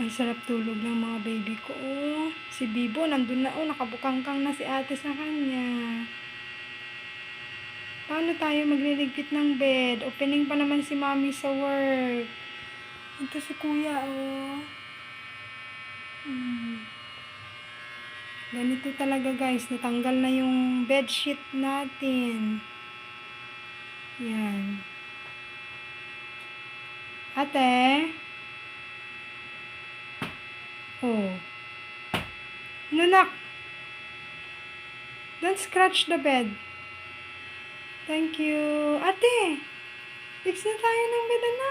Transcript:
Ang sarap tulog ng mga baby ko. Oh, si Bibo, nandun na. Oh, nakabukangkang na si ate sa kanya. Paano tayo magliligpit ng bed? Opening pa naman si mami sa work. Ito si kuya, oh. Hmm. Ganito talaga guys, natanggal na yung bedsheet natin. Yan. Ate? Oh. Nunak! Don't scratch the bed. Thank you. Ate! Fix na tayo ng bed, anak.